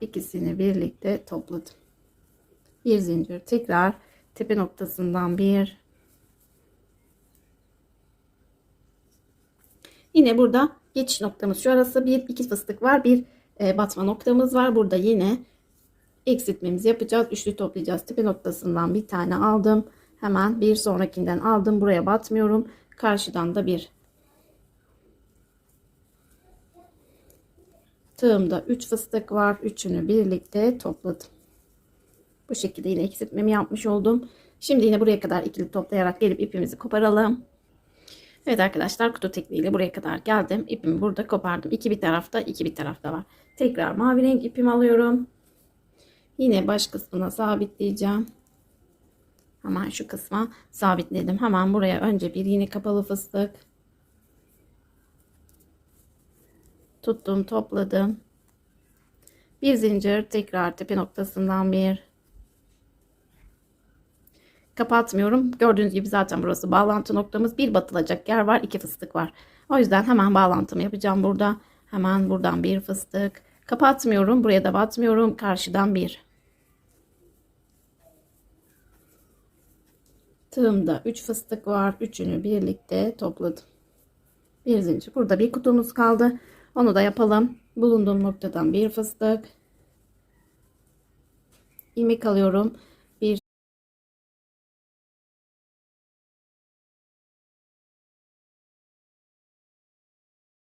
ikisini birlikte topladım. Bir zincir tekrar tepe noktasından bir Yine burada geçiş noktamız şu arası bir iki fıstık var. Bir e, batma noktamız var. Burada yine eksiltmemizi yapacağız. Üçlü toplayacağız. Tepe noktasından bir tane aldım. Hemen bir sonrakinden aldım. Buraya batmıyorum. Karşıdan da bir tığımda 3 fıstık var. Üçünü birlikte topladım. Bu şekilde yine eksiltmemi yapmış oldum. Şimdi yine buraya kadar ikili toplayarak gelip ipimizi koparalım. Evet arkadaşlar kutu tekniğiyle buraya kadar geldim. İpimi burada kopardım. İki bir tarafta iki bir tarafta var. Tekrar mavi renk ipimi alıyorum. Yine baş kısmına sabitleyeceğim. Hemen şu kısma sabitledim. Hemen buraya önce bir yine kapalı fıstık. Tuttum topladım. Bir zincir tekrar tepe noktasından bir kapatmıyorum. Gördüğünüz gibi zaten burası bağlantı noktamız. Bir batılacak yer var. iki fıstık var. O yüzden hemen bağlantımı yapacağım burada. Hemen buradan bir fıstık. Kapatmıyorum. Buraya da batmıyorum. Karşıdan bir. Tığımda 3 fıstık var. Üçünü birlikte topladım. Bir zincir. Burada bir kutumuz kaldı. Onu da yapalım. Bulunduğum noktadan bir fıstık. ilmek alıyorum.